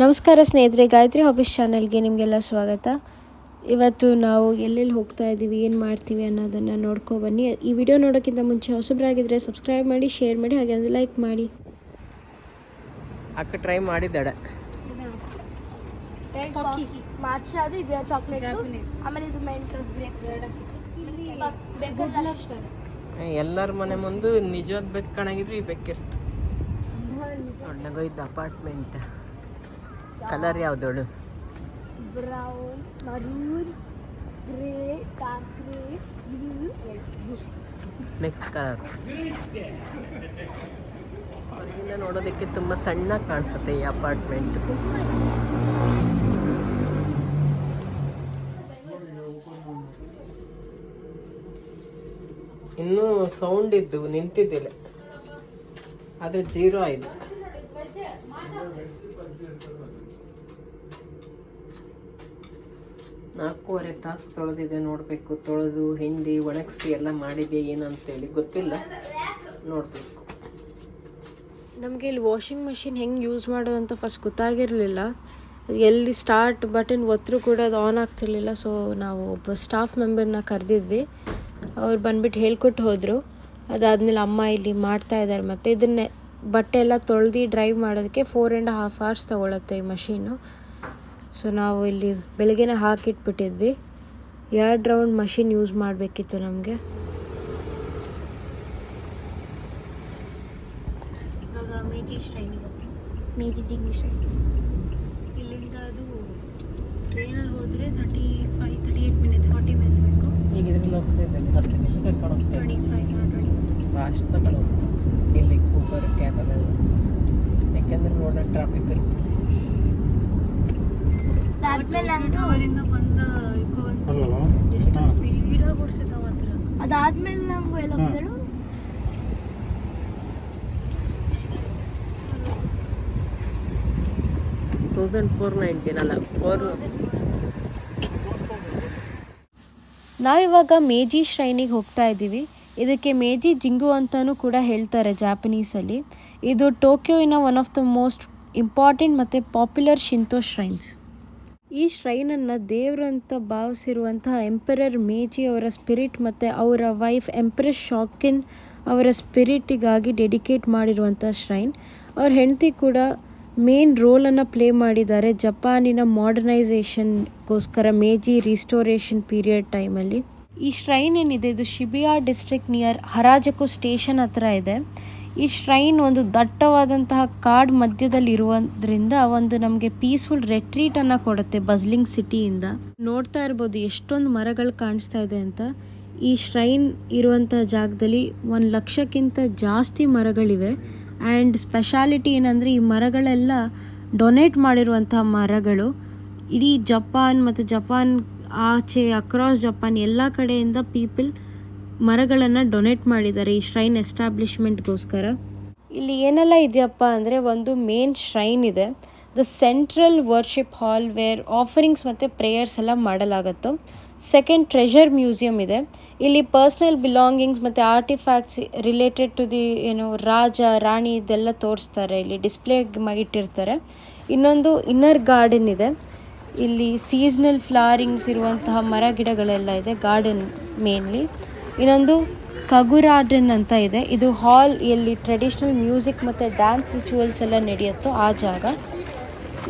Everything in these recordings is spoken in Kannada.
ನಮಸ್ಕಾರ ಸ್ನೇಹಿತರೆ ಗಾಯತ್ರಿ ಹಾಬೀಸ್ ಚಾನಲ್ಗೆ ನಿಮಗೆಲ್ಲ ಸ್ವಾಗತ. ಇವತ್ತು ನಾವು ಎಲ್ಲೆಲ್ಲಿ ಹೋಗ್ತಾ ಇದ್ದೀವಿ ಏನು ಮಾಡ್ತೀವಿ ಅನ್ನೋದನ್ನು ನೋಡ್ಕೊ ಬನ್ನಿ. ಈ ವಿಡಿಯೋ ನೋಡೋಕ್ಕಿಂತ ಮುಂಚೆ ಹೊಸಬ್ರಾಗಿದ್ದರೆ ಸಬ್ಸ್ಕ್ರೈಬ್ ಮಾಡಿ ಶೇರ್ ಮಾಡಿ ಹಾಗೆ ಒಂದು ಲೈಕ್ ಮಾಡಿ. ಅಕ್ಕ ಟ್ರೈ ಮಾಡಿದ್ದಾಳೆ. ಮಾರ್ಚ್ ಅದು ಇದೆ ಚಾಕ್ಲೇಟ್ ಆಮೇಲೆ ಇದು ಮೆಂಟೋಸ್ ಗ್ರೇಪ್ ಬೆಕ್ಕಲ್ಲ ಎಲ್ಲರ ಮನೆ ಮುಂದೆ ನಿಜವಾದ ಬೆಕ್ಕು ಕಾಣಾಗಿದ್ರು ಈ ಬೆಕ್ಕಿರ್ತು. ದೊಡ್ಡಗೋಯ್ತು apartment colour ಯಾವ್ದೋಳು? Brown maroon grey dark grey blue mix colour ಹೊರಗಿಂದ ನೋಡೋದಕ್ಕೆ ತುಂಬ ಸಣ್ಣ ಕಾಣಿಸುತ್ತೆ ಈ ಅಪಾರ್ಟ್ಮೆಂಟ್ ಇನ್ನೂ ಸೌಂಡ್ ಇದ್ದು ನಿಂತಿದ್ದಿಲ್ಲ. ಆದರೆ ಜೀರೋ ಆಯ್ತು. ನಾಲ್ಕೂವರೆ ತಾಸು ತೊಳೆದಿದೆ ನೋಡಬೇಕು. ತೊಳೆದು, ಹಿಂಡಿ, ಒಣಗಿಸಿ ಎಲ್ಲ ಮಾಡಿದೆ ಏನಂತೇಳಿ ಗೊತ್ತಿಲ್ಲ. ನೋಡಬೇಕು. ನಮಗೆ ಇಲ್ಲಿ ವಾಷಿಂಗ್ ಮಷಿನ್ ಹೆಂಗೆ ಯೂಸ್ ಮಾಡೋದು ಅಂತ ಫಸ್ಟ್ ಗೊತ್ತಾಗಿರಲಿಲ್ಲ. ಎಲ್ಲಿ ಸ್ಟಾರ್ಟ್ ಬಟನ್ ಒತ್ತರೂ ಕೂಡ ಅದು ಆನ್ ಆಗ್ತಿರ್ಲಿಲ್ಲ. ಸೊ ನಾವು ಒಬ್ಬ ಸ್ಟಾಫ್ ಮೆಂಬರ್ನ ಕರೆದಿದ್ವಿ. ಅವ್ರು ಬಂದ್ಬಿಟ್ಟು ಹೇಳ್ಕೊಟ್ಟು ಹೋದರು. ಅದಾದಮೇಲೆ ಅಮ್ಮ ಇಲ್ಲಿ ಮಾಡ್ತಾ ಇದ್ದಾರೆ ಮತ್ತು ಇದನ್ನೇ ಬಟ್ಟೆ ಎಲ್ಲ ತೊಳೆದು ಡ್ರೈವ್ ಮಾಡೋದಕ್ಕೆ ಫೋರ್ ಆ್ಯಂಡ್ ಹಾಫ್ ಅವರ್ಸ್ ತೊಗೊಳುತ್ತೆ ಈ ಮಷೀನು. ಸೊ ನಾವು ಇಲ್ಲಿ ಬೆಳಗ್ಗೆನೇ ಹಾಕಿಟ್ಬಿಟ್ಟಿದ್ವಿ. ಎರಡು ರೌಂಡ್ ಮಷಿನ್ ಯೂಸ್ ಮಾಡಬೇಕಿತ್ತು ನಮಗೆ. ಇವಾಗ ಮೇಜಿ ಶ್ರೈನಿಗೆ ಮೇಜಿ ಜಿಗ್ನಿ ಶ್ರೈನ್ ಇಲ್ಲಿಂದ ಅದು ಟ್ರೈನಲ್ಲಿ ಹೋದರೆ thirty five thirty eight minutes forty ಬೇಕು ಈಗ ಇದ್ರಲ್ಲಿ ಹೋಗ್ತಾ ಇದ್ದೇನೆ. ಹತ್ತು ನಿಮಿಷ ಕರ್ಕೊಂಡು ಹೋಗ್ತೇನೆ ಟ್ವೆಂಟಿ ಫೈವ್ ಟ್ವೆಂಟಿ ಫಾಸ್ಟ್ ತಗೊಂಡು ಇಲ್ಲಿ ಕೂಪರ್ ಕ್ಯಾಬಲ್ ಯಾಕೆಂದ್ರೆ ರೋಡ ಟ್ರಾಫಿಕ್ ಇರ್ತದೆ ಅದಾದ್ಮೇಲೆ ನಂದು ಅವರಿಂದ ಬಂದ ಎಷ್ಟು ಸ್ಪೀಡಾಗಿ ಓಡಿಸಿದ ಮಾತ್ರ? ಅದಾದ್ಮೇಲೆ ನಂಗೆ ಎಲ್ಲ ಹೋಗ್ತಿದ್ದಳು ತೌಸಂಡ್ ಫೋರ್ ನೈಂಟೀನ್ ಅಲ್ಲ ಫೋರ್. ನಾವಿವಾಗ ಮೇಜಿ ಶ್ರೈನಿಗೆ ಹೋಗ್ತಾ ಇದ್ದೀವಿ. ಇದಕ್ಕೆ ಮೇಜಿ ಜಿಂಗು ಅಂತಲೂ ಕೂಡ ಹೇಳ್ತಾರೆ ಜಾಪನೀಸಲ್ಲಿ. ಇದು ಟೋಕಿಯೋವಿನ one of the most important ಮತ್ತು ಪಾಪ್ಯುಲರ್ ಶಿಂತೋ ಶ್ರೈನ್ಸ್ ಈ ಶ್ರೈನನ್ನು ದೇವರು ಅಂತ ಭಾವಿಸಿರುವಂತಹ ಎಂಪರರ್ ಮೇಜಿ ಅವರ ಸ್ಪಿರಿಟ್ ಮತ್ತು ಅವರ ವೈಫ್ ಎಂಪ್ರೆಸ್ ಶಾಕಿನ್ ಅವರ ಸ್ಪಿರಿಟಿಗಾಗಿ ಡೆಡಿಕೇಟ್ ಮಾಡಿರುವಂಥ ಶ್ರೈನ್ ಅವ್ರ ಹೆಂಡತಿ ಕೂಡ ಮೇನ್ ರೋಲನ್ನು ಪ್ಲೇ ಮಾಡಿದ್ದಾರೆ ಜಪಾನಿನ ಮಾಡರ್ನೈಸೇಷನ್ಗೋಸ್ಕರ ಮೇಜಿ ರಿಸ್ಟೋರೇಷನ್ ಪೀರಿಯಡ್ ಟೈಮಲ್ಲಿ ಈ ಶ್ರೈನ್ ಏನಿದೆ? ಇದು Shibuya district near Harajuku station ಹತ್ರ ಇದೆ. ಈ ಶ್ರೈನ್ ಒಂದು ದಟ್ಟವಾದಂತಹ ಕಾಡ್ ಮಧ್ಯದಲ್ಲಿ ಇರುವುದರಿಂದ ಒಂದು ನಮಗೆ ಪೀಸ್ಫುಲ್ ರೆಟ್ರೀಟನ್ನು ಕೊಡುತ್ತೆ ಬಜ್ಲಿಂಗ್ ಸಿಟಿಯಿಂದ ನೋಡ್ತಾ ಇರ್ಬೋದು ಎಷ್ಟೊಂದು ಮರಗಳು ಕಾಣಿಸ್ತಾ ಇದೆ ಅಂತ. ಈ ಶ್ರೈನ್ ಇರುವಂತಹ ಜಾಗದಲ್ಲಿ ಒಂದು ಲಕ್ಷಕ್ಕಿಂತ ಜಾಸ್ತಿ ಮರಗಳಿವೆ. ಆ್ಯಂಡ್ ಸ್ಪೆಷಾಲಿಟಿ ಏನಂದರೆ ಈ ಮರಗಳೆಲ್ಲ ಡೊನೇಟ್ ಮಾಡಿರುವಂತಹ ಮರಗಳು. ಇಡೀ ಜಪಾನ್ ಮತ್ತು ಜಪಾನ್ ಆಚೆ ಅಕ್ರಾಸ್ ಜಪಾನ್ ಎಲ್ಲ ಕಡೆಯಿಂದ ಪೀಪಲ್ ಮರಗಳನ್ನು ಡೊನೇಟ್ ಮಾಡಿದ್ದಾರೆ ಈ ಶ್ರೈನ್ ಎಸ್ಟಾಬ್ಲಿಷ್ಮೆಂಟ್ಗೋಸ್ಕರ ಇಲ್ಲಿ ಏನೆಲ್ಲ ಇದೆಯಪ್ಪ ಅಂದರೆ ಒಂದು ಮೇನ್ ಶ್ರೈನ್ ಇದೆ. The central worship hall where offerings ಮತ್ತು ಪ್ರೇಯರ್ಸ್ ಎಲ್ಲ ಮಾಡಲಾಗುತ್ತೆ. ಸೆಕೆಂಡ್ ಟ್ರೆಷರ್ ಮ್ಯೂಸಿಯಂ ಇದೆ. ಇಲ್ಲಿ ಪರ್ಸ್ನಲ್ ಬಿಲಾಂಗಿಂಗ್ಸ್ ಮತ್ತು ಆರ್ಟಿಫ್ಯಾಕ್ಟ್ಸ್ ರಿಲೇಟೆಡ್ ಟು ದಿ ಏನು, ರಾಜ, ರಾಣಿ ಇದೆಲ್ಲ ತೋರಿಸ್ತಾರೆ. ಇಲ್ಲಿ ಡಿಸ್ಪ್ಲೇ ಇಟ್ಟಿರ್ತಾರೆ. ಇನ್ನೊಂದು ಇನ್ನರ್ ಗಾರ್ಡನ್ ಇದೆ. ಇಲ್ಲಿ ಸೀಸ್ನಲ್ ಫ್ಲಾರಿಂಗ್ಸ್ ಇರುವಂತಹ ಮರ ಗಿಡಗಳೆಲ್ಲ ಇದೆ ಗಾರ್ಡನ್ ಮೇನ್ಲಿ ಇನ್ನೊಂದು ಕಗುರಾಡನ್ ಅಂತ ಇದೆ. ಇದು ಹಾಲ್ ಎಲ್ಲಿ ಟ್ರೆಡಿಷ್ನಲ್ ಮ್ಯೂಸಿಕ್ ಮತ್ತು ಡ್ಯಾನ್ಸ್ ರಿಚುವಲ್ಸ್ ಎಲ್ಲ ನಡೆಯುತ್ತೋ ಆ ಜಾಗ.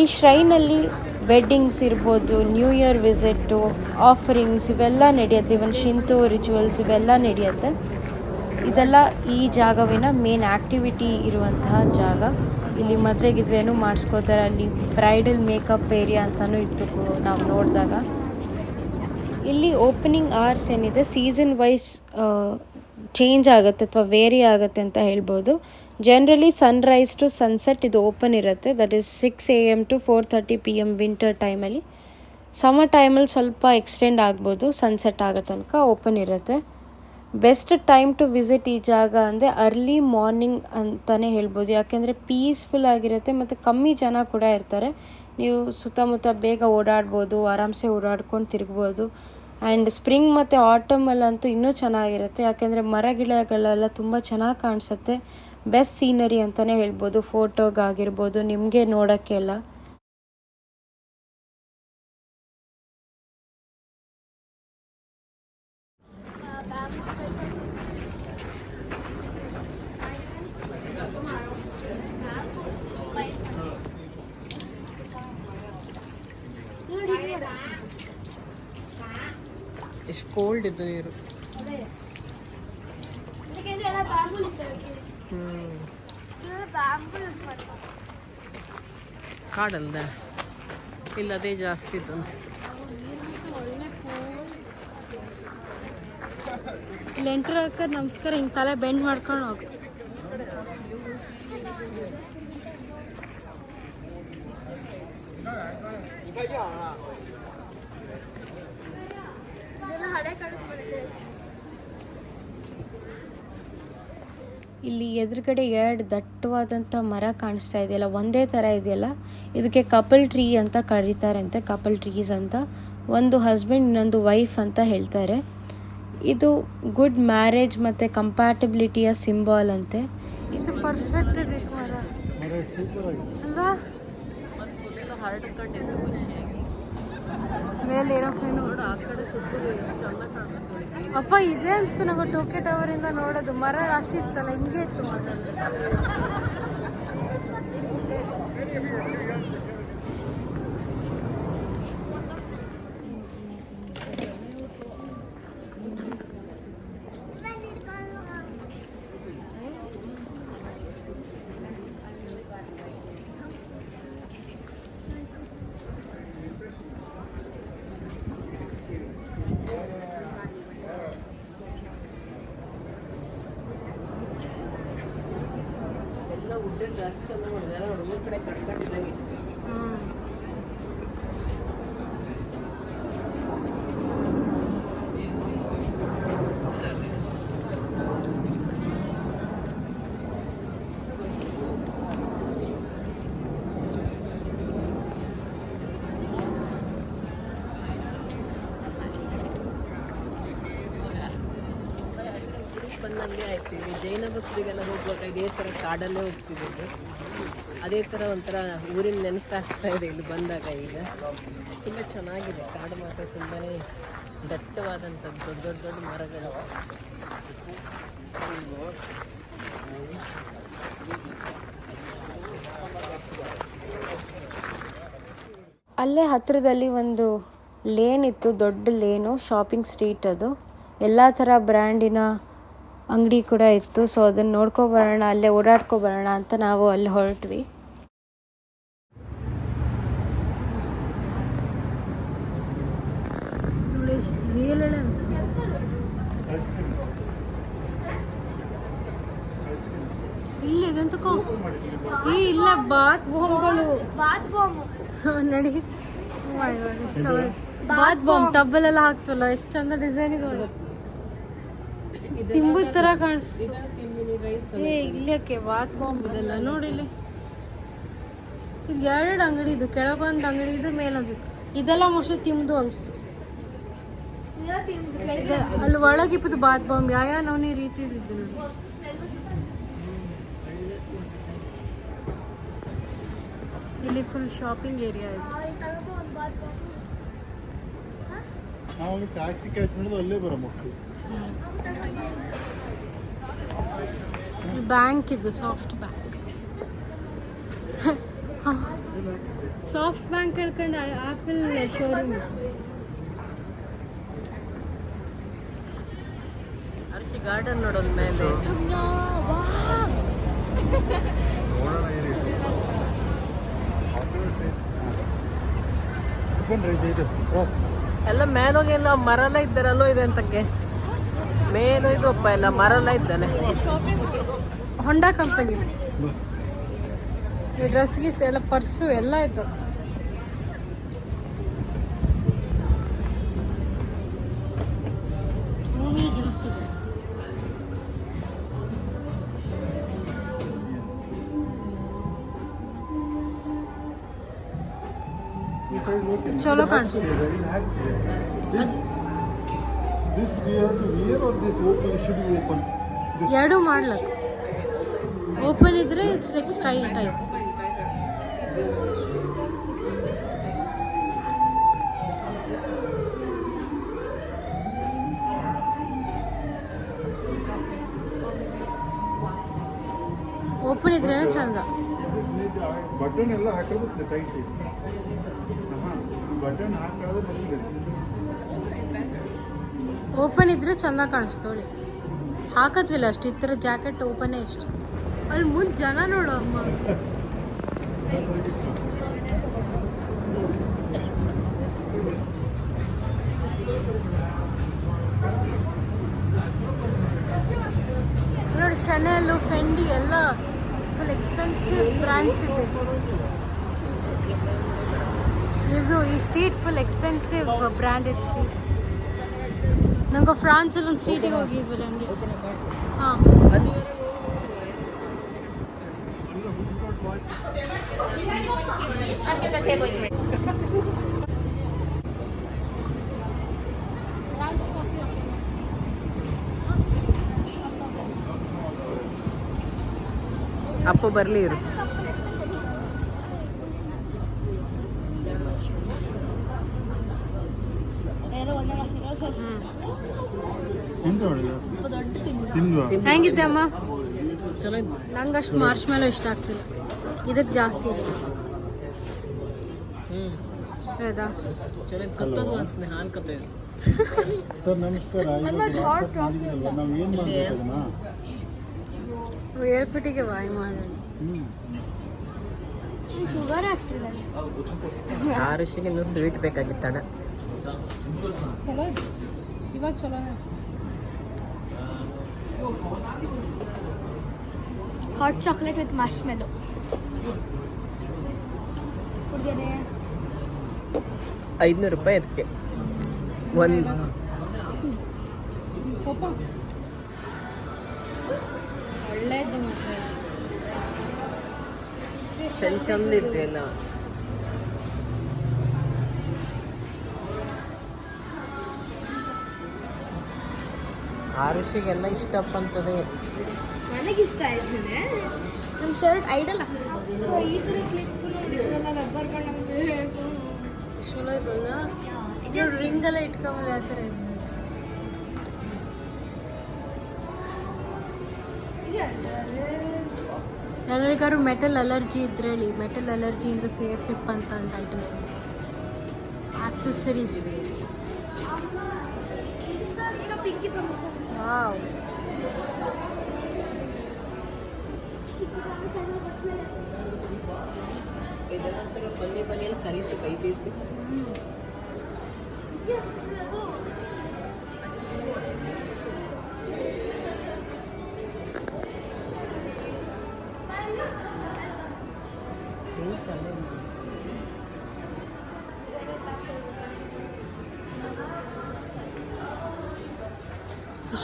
ಈ ಶ್ರೈನಲ್ಲಿ ವೆಡ್ಡಿಂಗ್ಸ್ ಇರ್ಬೋದು ನ್ಯೂ ಇಯರ್ ವಿಸಿಟ್ಟು ಆಫರಿಂಗ್ಸ್ ಇವೆಲ್ಲ ನಡೆಯುತ್ತೆ. ಇವನ್ ಶಿಂತು ರಿಚುವಲ್ಸ್ ಇವೆಲ್ಲ ನಡೆಯುತ್ತೆ. ಇದೆಲ್ಲ ಈ ಜಾಗವಿನ ಮೇನ್ ಆ್ಯಕ್ಟಿವಿಟಿ ಇರುವಂತಹ ಜಾಗ. ಇಲ್ಲಿ ಮದುವೆಗಿದ್ವೇನು ಮಾಡಿಸ್ಕೋತಾರೆ. ಅಲ್ಲಿ ಬ್ರೈಡಲ್ ಮೇಕಪ್ ಏರಿಯಾ ಅಂತಲೂ ಇತ್ತು ನಾವು ನೋಡಿದಾಗ. ಇಲ್ಲಿ ಓಪನಿಂಗ್ ಅವರ್ಸ್ ಏನಿದೆ ಸೀಸನ್ ವೈಸ್ ಚೇಂಜ್ ಆಗುತ್ತೆ ಅಥವಾ ವೇರಿ ಆಗುತ್ತೆ ಅಂತ ಹೇಳ್ಬೋದು. ಜನರಲಿ ಸನ್ರೈಸ್ ಟು ಸನ್ಸೆಟ್ ಇದು ಓಪನ್ ಇರುತ್ತೆ. That is six A M to four thirty P M winter ಟೈಮಲ್ಲಿ ಸಮ್ಮರ್ ಟೈಮಲ್ಲಿ ಸ್ವಲ್ಪ ಎಕ್ಸ್ಟೆಂಡ್ ಆಗ್ಬೋದು ಸನ್ಸೆಟ್ ಆಗೋ ತನಕ ಓಪನ್ ಇರುತ್ತೆ. ಬೆಸ್ಟ್ ಟೈಮ್ ಟು ವಿಸಿಟ್ ಈ ಜಾಗ ಅಂದರೆ ಅರ್ಲಿ ಮಾರ್ನಿಂಗ್ ಅಂತಲೇ ಹೇಳ್ಬೋದು. ಯಾಕೆಂದರೆ ಪೀಸ್ಫುಲ್ ಆಗಿರುತ್ತೆ ಮತ್ತು ಕಮ್ಮಿ ಜನ ಕೂಡ ಇರ್ತಾರೆ. ನೀವು ಸುತ್ತಮುತ್ತ ಬೇಗ ಓಡಾಡ್ಬೋದು, ಆರಾಮ್ಸೆ ಓಡಾಡ್ಕೊಂಡು ತಿರುಗ್ಬೋದು. ಆ್ಯಂಡ್ ಸ್ಪ್ರಿಂಗ್ ಮತ್ತು ಆಟಮಲ್ಲಂತೂ ಇನ್ನೂ ಚೆನ್ನಾಗಿರುತ್ತೆ. ಯಾಕೆಂದರೆ ಮರ ಗಿಡಗಳೆಲ್ಲ ತುಂಬ ಚೆನ್ನಾಗಿ ಕಾಣಿಸುತ್ತೆ. ಬೆಸ್ಟ್ ಸೀನರಿ ಅಂತಲೇ ಹೇಳ್ಬೋದು. ಫೋಟೋಗಾಗಿರ್ಬೋದು ನಿಮಗೆ ನೋಡೋಕ್ಕೆಲ್ಲ ಎಷ್ಟು ಕೋಲ್ಡ್ ಇದು ನೀರು ಅದೇ ಯಾಕೆಂದ್ರೆ ಎಲ್ಲ ಬ್ಯಾಂಬೂ ಇತ್ತು ಹ್ಮ್ ಯೂಸ್ ಮಾಡ್ತಾರೆ. ಕಾಡಲ್ದ? ಇಲ್ಲ ಅದೇ ಜಾಸ್ತಿ ಇತ್ತು ಅನಿಸ್ತು ಇಲ್ಲಿ ಎಂಟ್ರ ಹಾಕ ನಮಸ್ಕಾರ ಹಿಂಗೆ ತಲೆ ಬೆಂಡ್ ಮಾಡ್ಕೊಂಡು ಹೋಗು ಇದೆಲ್ಲ ಹಳೆ ಕಾಲದ ಬರುತ್ತೆ ಇಲ್ಲಿ ಎದುರುಗಡೆ ಎರಡು ದಟ್ಟವಾದಂಥ ಮರ ಕಾಣಿಸ್ತಾ ಇದೆಯಲ್ಲ ಒಂದೇ ಥರ ಇದೆಯಲ್ಲ? ಇದಕ್ಕೆ ಕಪಲ್ ಟ್ರೀ ಅಂತ ಕರೀತಾರೆ ಅಂತೆ ಕಪಲ್ ಟ್ರೀಸ್ ಅಂತ. ಒಂದು ಹಸ್ಬೆಂಡ್ ಇನ್ನೊಂದು ವೈಫ್ ಅಂತ ಹೇಳ್ತಾರೆ. ಇದು ಗುಡ್ ಮ್ಯಾರೇಜ್ ಮತ್ತು ಕಂಪ್ಯಾಟಬಿಲಿಟಿಯ ಸಿಂಬಾಲ್ ಅಂತೆ. ಇಷ್ಟು ಪರ್ಫೆಕ್ಟ್ ಇದೆ ಮರ ಅಲ್ವಾ ಹರಡ್ಕೊಂಡಿದ್ದು ಖುಷಿಯಾಗಿ ಮೇಲೆ ಏರೋಪ್ಲೇನು ನೋಡು ಆ ಕಡೆ ಸುತ್ತ ಎಷ್ಟು ಚಂದ ಫ್ರೆಂಡ್ ಅಪ್ಪ, ಇದೇ ಅನಿಸ್ತು ನಂಗೆ ಟೋಕೆ ಟವರ್ ಇಂದ ನೋಡೋದು. ಮರ ರಾಶಿ ಇತ್ತಲ್ಲ, ಹಿಂಗೆ ಇತ್ತು ಮರ. ಎಲ್ಲ ಜಾಸ್ತಿ ಚಂದ ಮಾಡಿದಾರೆ ಹುಡುಗರ ಕಡೆ ಕಟ್ಕೊಂಡಿದ್ದಂಗೆ ಇಲ್ಲಿ ಜೈನ ಬಸ್ಸಿಗೆಲ್ಲ ಹೋಗುವಾಗ ಇದೇ ಥರ ಕಾಡಲ್ಲೇ ಹೋಗ್ತಿದ್ದು ಅದೇ ಥರ ಒಂಥರ ಊರಿನ ನೆನಪಾಗ್ತಾ ಇದೆ ಇಲ್ಲಿ ಬಂದಾಗ ಈಗ. ತುಂಬ ಚೆನ್ನಾಗಿದೆ. ಕಾಡು ಮಾತ್ರ ತುಂಬಾ ದಟ್ಟವಾದಂಥ ದೊಡ್ಡ ದೊಡ್ಡ ದೊಡ್ಡ ಮರಗಳು. ಅಲ್ಲೇ ಹತ್ತಿರದಲ್ಲಿ ಒಂದು ಲೇನ್ ಇತ್ತು, ದೊಡ್ಡ ಲೇನು ಶಾಪಿಂಗ್ ಸ್ಟ್ರೀಟ್ ಅದು. ಎಲ್ಲ ಥರ ಬ್ರ್ಯಾಂಡಿನ ಅಂಗಡಿ ಕೂಡ ಇತ್ತು. ಸೊ ಅದನ್ನು ನೋಡ್ಕೊಬರೋಣ ಅಲ್ಲೇ ಓಡಾಡ್ಕೊಬರೋಣ ಅಂತ ನಾವು ಅಲ್ಲಿ ಹೊರಟ್ವಿ. ಇಲ್ಲ ಏ ಇಲ್ಲ ಬಾತ್ ಬಾಂಬ್ಗಳು ಬಾತ್ ಬಾಂಬ್ ನಡಿ ಬಾತ್ ಬಾಂಬ್ ಟಬ್ಬಲೆಲ್ಲ ಹಾಕ್ತವಲ್ಲ ಎಷ್ಟು ಚಂದ ಡಿಸೈನ್ಗಳು ತಿಂಬದ ತರ ಕಾಣಿಸ್ತು. ಏ ಇಲ್ಲಕ್ಕೆ ಬಾತ್ ಬಾಂಬ್ ಇದೆಲ್ಲ ನೋಡಿ ಇಲ್ಲಿ. ಇದು ಎರಡು ಅಂಗಡಿ ಇದು? ಕೆಳಗೊಂದು ಅಂಗಡಿ ಇದು ಮೇಲೊಂದು ಇದೆಲ್ಲ ಮೋಸ್ಟ್ಲಿ ತಿಂದು ಅನಿಸ್ತು. ಅಲ್ಲಿ ಒಳಗಿಪ್ಪದು ಬಾತ್ ಬಾಂಬ್. ಯಾವ ಯಾವ ನವನಿ ರೀತಿ ಇದ್ದು ನೋಡಿ. ಇಲ್ಲಿ ಫುಲ್ ಶಾಪಿಂಗ್ ಏರಿಯಾ ಇದೆ. ನಾವು ಟ್ಯಾಕ್ಸಿ ಕ್ಯಾಚ್ ಮಾಡಿದ್ರೆ ಅಲ್ಲೇ ಬರೋ ಮಕ್ಕಳು. ಬ್ಯಾಂಕ್ ಇದು ಸಾಫ್ಟ್ ಬ್ಯಾಂಕ್ ಸಾಫ್ಟ್ ಬ್ಯಾಂಕ್ ಹೇಳ್ಕೊಂಡು ಆಪಲ್ ಶೋರೂಮ್ ಇತ್ತು. ಗಾರ್ಡನ್ ನೋಡೋದು ಮೇಲೆ. ಎಲ್ಲ ಮೇಲೋಗೆಲ್ಲ ಮರಲ್ಲ ಇದ್ದಾರಲ್ಲೋ ಇದೆ ಅಂತಕ್ಕೆ ಮೇನು ಇದು ಅಪ್ಪ ಎಲ್ಲ ಮರಲ್ಲ ಇದ್ದಾನೆ. ಹೊಂಡಾ ಕಂಪನಿ ಡ್ರೆಸ್ ಗೀಸ್ ಎಲ್ಲ ಪರ್ಸು ಎಲ್ಲ ಇತ್ತು ಚಲೋ ಕಾಣಿಸ್ತು ದಿಸ್ ಎರಡು ಮಾಡ್ಲಕ್ ಓಪನ್ ಇದ್ರೆ it's like style type open ಇದ್ರೆ ಚಂದ. ಬಟ್ ಬಟನ್ ಎಲ್ಲ ಹಾಕಿರ್ಬೇಕು ಟೈಟ್ ಹಾಂ ಬಟನ್ ಹಾಕಿದ್ರೆ ಓಪನ್ ಇದ್ರೆ ಚಂದ ಕಾಣಿಸ್ತೋಳಿ ಹಾಕತ್ವಿಲ್ಲ ಅಷ್ಟು, ಈ ಥರ ಜಾಕೆಟ್ ಓಪನೇ ಇಷ್ಟ. ಅಲ್ಲಿ ಮುಂದೆ ಜನ ನೋಡು ಅಮ್ಮ. ನೋಡಿ ಶನೆಲ್ಲು ಫೆಂಡಿ ಎಲ್ಲ ಫುಲ್ ಎಕ್ಸ್ಪೆನ್ಸಿವ್ ಬ್ರ್ಯಾಂಡ್ಸ್ ಇದೆ. ಇದು ಈ street full expensive branded street ನಂಗೆ ಫ್ರಾನ್ಸಲ್ಲಿ ಒಂದು ಸ್ಟ್ರೀಟಿಗೆ ಹೋಗಿದ್ವಲ್ಲ ಹಂಗೆ ಹಾಂ. ಅಪ್ಪ ಬರಲಿ ಇರು. ತಿಂದು ಹೆಂಗಿದ್ದೆ ಅಮ್ಮ. ನಂಗೆ ಅಷ್ಟು ಮಾರ್ಚ್ ಮೇಲೆ ಇಷ್ಟ ಆಗ್ತಿಲ್ಲ. ಇದಕ್ಕೆ ಜಾಸ್ತಿ ಇಷ್ಟ. ಹ್ಮ್ ಹೌದಾ? ಸರ್ ನಮಸ್ಕಾರ ನಾವು ಏನು ಹೇಳ್ಬಿಟ್ಟಿಗೆ ಬಾಯ್ ಮಾಡೋಣ ಹ್ಞೂ ಶುಗರ್ ಆಗ್ತಿಲ್ಲ ಆ ಋಷಿಗೆ ಇನ್ನೂ ಸ್ವೀಟ್ ಬೇಕಾಗಿತ್ತಣ ಚಲೋ ಇವಾಗ ಚಲೋ hot chocolate with marshmallow ಕುಡಿದರೆ ಐದುನೂರು ರೂಪಾಯಿ ಅದಕ್ಕೆ ಒಂದು ಒಳ್ಳೇದು ಮಾತ್ರ ಚಂದ ಚಂದ ಇತ್ತು ಆ ಇಷ್ಟಪ್ಪ ಅಂತದೆ ನನಗಿಷ್ಟ ಆಯ್ತದೆ ನಮ್ಮ ಫೇವ್ರೆಟ್ ಐಡಲ್ ಈ ಥರ ಕ್ಲಿಪ್ ರಬ್ಬರ್ ಬ್ಯಾಂಡ್ ಚಲೋ ಇದಲ್ಲ ಇದು ರಿಂಗ್ ಎಲ್ಲ ಇಟ್ಕೊಂಬಲ್ಲ ಯಾವ ಥರ ಇದೆ ಎಲ್ಲರಿಗಾರು ಮೆಟಲ್ ಅಲರ್ಜಿ ಇದ್ರೆ ಹೇಳಿ ಮೆಟಲ್ ಅಲರ್ಜಿಯಿಂದ ಸೇಫ್ ಇಪ್ ಅಂತ ಅಂತ ಐಟಮ್ಸ್ ಆಕ್ಸೆಸರೀಸ್ ಪ್ರಮಿಸ್ ವಾವ್ ಇದೆಲ್ಲ ಬನ್ನಿ ಬನ್ನಿಯಲ್ಲಿ ಕರೀತು ಕೈ ಬೀಸಿ ಹ್ಮ್,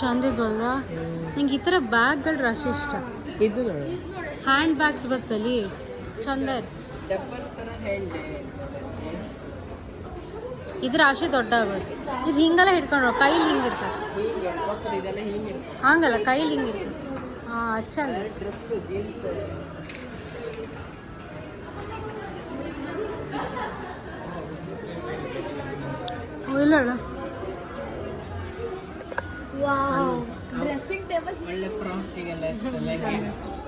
ಇಷ್ಟು ಚಂದ ಇದ್ವಲ್ಲ ನಂಗೆ ಈ ಥರ ಬ್ಯಾಗ್ಗಳು ರಶ್ ಇಷ್ಟ. ಇದು ಹ್ಯಾಂಡ್ ಬ್ಯಾಗ್ಸ್ ಬತ್ತಲ್ಲಿ. ಚಂದ ಇರ್ತದೆ ಇದ್ರ ರಾಶಿ ದೊಡ್ಡ ಆಗುತ್ತೆ ಇದು ಹಿಂಗೆಲ್ಲ ಹಿಡ್ಕೊಂಡು ಕೈಲಿ ಹಿಂಗೆ ಇರ್ತದೆ ಹೀಗೆ ಹಂಗಲ್ಲ, ಕೈಲಿ ಹಿಂಗಿರ್ತದೆ ಹಾಂ ಅದು ಚಂದ. ಇಲ್ಲ ಡ್ರೆಸ್ಸಿಂಗ್ ಟೇಬಲ್ ಒಳ್ಳೆ ಫ್ರಾಕ್ಟಿಗೆಲ್ಲ ಇರ್ತಲ್ಲ